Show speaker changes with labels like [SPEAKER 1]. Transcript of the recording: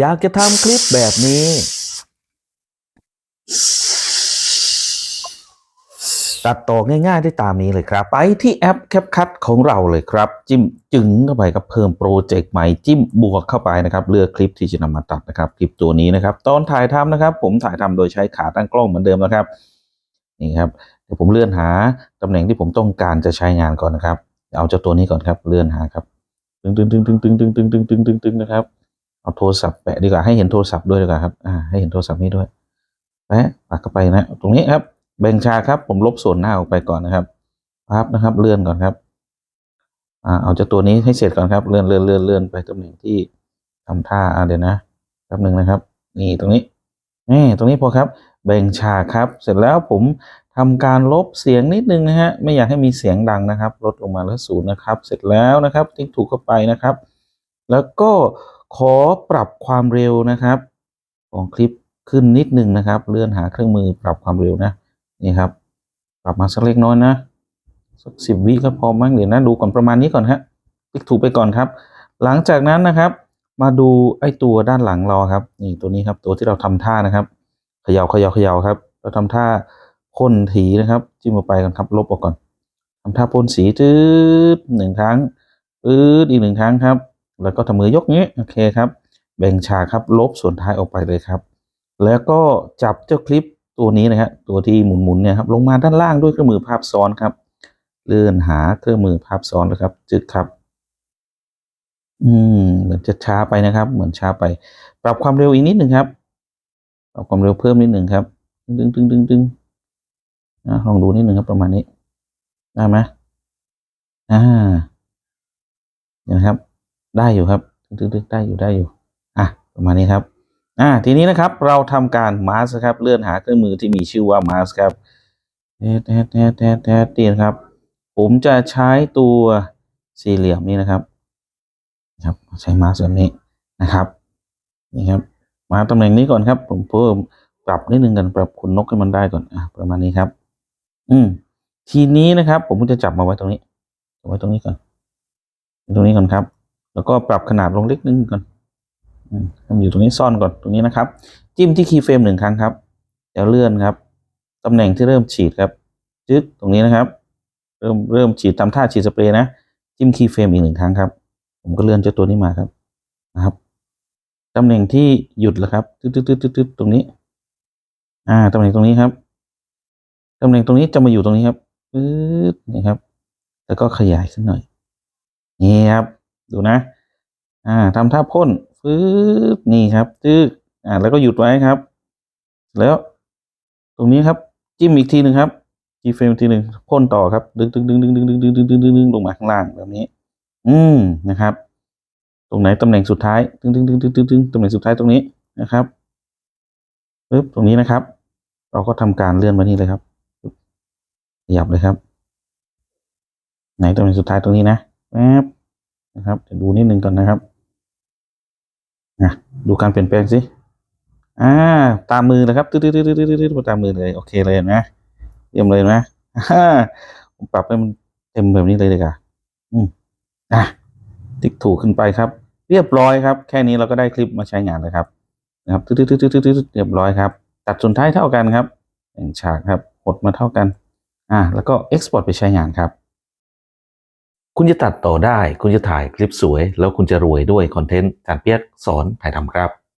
[SPEAKER 1] อยากจะทำคลิปแบบนี้ ตัดต่อง่ายๆได้ตามนี้เลยครับ ไปที่แอป CapCut ของเราเลยครับ จิ้มจึงเข้าไปครับเพิ่มโปรเจกต์ใหม่จิ้มบวกเข้าไปนะครับเลือกคลิปที่จะนำมาตัดนะครับ คลิปตัวนี้นะครับ ตอนถ่ายทำนะครับ ผมถ่ายทำโดยใช้ขาตั้งกล้องเหมือนเดิมนะครับนี่ครับเดี๋ยวผมเลื่อนหาตำแหน่งที่ผมต้องการจะใช้งานก่อนนะครับ เอาเจ้าตัวนี้ก่อนครับเลื่อนหาครับตึงตึงตึงตึงตึงตึงตึงตึงตึงตึงตึงนะครับ เอาโทรศัพท์แปะดีกว่าให้เห็นโทรศัพท์ด้วยดีกว่าครับอ่าให้เห็นโทรศัพท์นี้ด้วยแปะปักเข้าไปนะ ตรงนี้ครับแบ่งชาครับ ผมลบส่วนหน้าออกไปก่อนนะครับพับนะครับ เลื่อนก่อนครับอ่าเอาจ้าตัวนี้ให้เสร็จก่อนครับ เลื่อนเลื่อนเลื่อนเลื่อนไปตำแหน่งที่ทำท่าอ่าเดี๋ยวนะแป๊บหนึ่งนะครับ นี่ตรงนี้นี่ตรงนี้พอครับ แบ่งฉากครับ เสร็จแล้วผมทำการลบเสียงนิดนึงนะฮะ ไม่อยากให้มีเสียงดังนะครับ ลดลงมาแล้วศูนย์นะครับ เสร็จแล้วนะครับ ติ๊กถูกเข้าไปนะครับ แล้วก็ ขอปรับความเร็วนะครับ ของคลิปขึ้นนิดหนึ่งนะครับ เลื่อนหาเครื่องมือปรับความเร็วนะนี่ครับ ปรับมาสักเล็กน้อยนะสักสิบวิก็พอมั้งเดี๋ยวนะดูก่อนประมาณนี้ก่อนฮะติ๊กถูกไปก่อนครับ หลังจากนั้นนะครับ มาดูไอ้ตัวด้านหลังเราครับนี่ตัวนี้ครับตัวที่เราทำท่านะครับเขย่าเขย่าเขย่าครับ เราทำท่าพ่นถีนะครับ จิ้มออกไปกันครับ ลบออกก่อนทำท่าพ่นสีจืดหนึ่งครั้งปื๊ดอีกหนึ่งครั้งครับ แล้วก็ทำมือยกงี้โอเคครับ แบ่งฉากครับลบส่วนท้ายออกไปเลยครับ แล้วก็จับเจ้าคลิปตัวนี้นะฮะตัวที่หมุนๆเนี่ยครับลงมาด้านล่างด้วยเครื่องมือภาพซ้อนครับ เลื่อนหาเครื่องมือภาพซ้อนแล้วครับ จึกครับ อืมเหมือนจะช้าไปนะครับ เหมือนช้าไป ปรับความเร็วอีกนิดหนึ่งครับปรับความเร็วเพิ่มนิดหนึ่งครับดึงดึงดึงดึงอะลองดูนิดหนึ่งครับประมาณนี้ได้ไหมอ่านะครับ ได้อยู่ครับดึงดึงได้อยู่ได้อยู่ อะประมาณนี้ครับ อ่า ทีนี้นะครับเราทำการมาสครับเลื่อนหาเครื่องมือที่มีชื่อว่ามาสครับแทแทแทแทแทตีนครับ ผมจะใช้ตัวสี่เหลี่ยมนี้นะครับ ครับใช้มาสแบบนี้นะครับนี่ครับ มาตำแหน่งนี้ก่อนครับ ผมเพิ่มปรับนิดนึงกันปรับขนนกให้มันได้ก่อนอะประมาณนี้ครับ อืม ทีนี้นะครับ ผมจะจับมาไว้ตรงนี้ไว้ตรงนี้ก่อน ตรงนี้ก่อนครับ แล้วก็ปรับขนาดลงเล็กนึงก่อนอืมอยู่ตรงนี้ซ่อนก่อนตรงนี้นะครับ จิ้มที่คีย์เฟรมหนึ่งครั้งครับแล้วเลื่อนครับตำแหน่งที่เริ่มฉีดครับจึ๊กตรงนี้นะครับ เริ่มเริ่มฉีดทำท่าฉีดสเปรย์นะจิ้มคีย์เฟรมอีกหนึ่งครั้งครับ ผมก็เลื่อนเจ้าตัวนี้มาครับนะครับตำแหน่งที่หยุดแล้วครับตึ๊ดตึ๊ดตึ๊ดตึ๊ดตึ๊ดตรงนี้ อ่าตำแหน่งตรงนี้ครับตำแหน่งตรงนี้จะมาอยู่ตรงนี้ครับปึ๊ดนี่ครับ แล้วก็ขยายขึ้นหน่อย นี่ครับ ดูนะ อ่าทำท่าพ่นฟืบนี่ครับจึ๊กอ่า แล้วก็หยุดไว้ครับ แล้ว ตรงนี้ครับ จิ้มอีกทีหนึ่งครับจีเฟรมทีหนึ่งพ่นต่อครับ ดึงดึงดึงดึงดึงดึงดึงดึงดึงดึงดึงลงมาข้างล่างแบบนี้ อืมนะครับ ตรงไหนตำแหน่งสุดท้ายดึงดึงดึงดึงดึงดึงตำแหน่งสุดท้ายตรงนี้นะครับปึ๊บตรงนี้นะครับ เราก็ทำการเลื่อนมานี่เลยครับปึ๊บขยับเลยครับ ไหนตำแหน่งสุดท้ายตรงนี้นะแป๊บ นะครับเดี๋ยวดูนิดนึงก่อนนะครับนะดูการเปลี่ยนแปลงสิอ่าตามมือเลยครับตืดตืดตืดตืดตืดตืดตามมือเลยโอเคเลยนะเยี่ยมเลยนะฮ่าผมปรับให้มันเต็มแบบนี้เลยเลยค่ะอืมอะติ๊กถูกขึ้นไปครับ เรียบร้อยครับ แค่นี้เราก็ได้คลิปมาใช้งานเลยครับ นะครับตืดตืดตืดตืดตืดเรียบร้อยครับ ตัดส่วนท้ายเท่ากันครับแบ่งฉากครับหดมาเท่ากัน อ่าแล้วก็เอ็กซ์พอร์ตไปใช้งานครับ คุณจะตัดต่อได้ คุณจะถ่ายคลิปสวย แล้วคุณจะรวยด้วยคอนเทนต์การเปียกสอนถ่ายทำครับ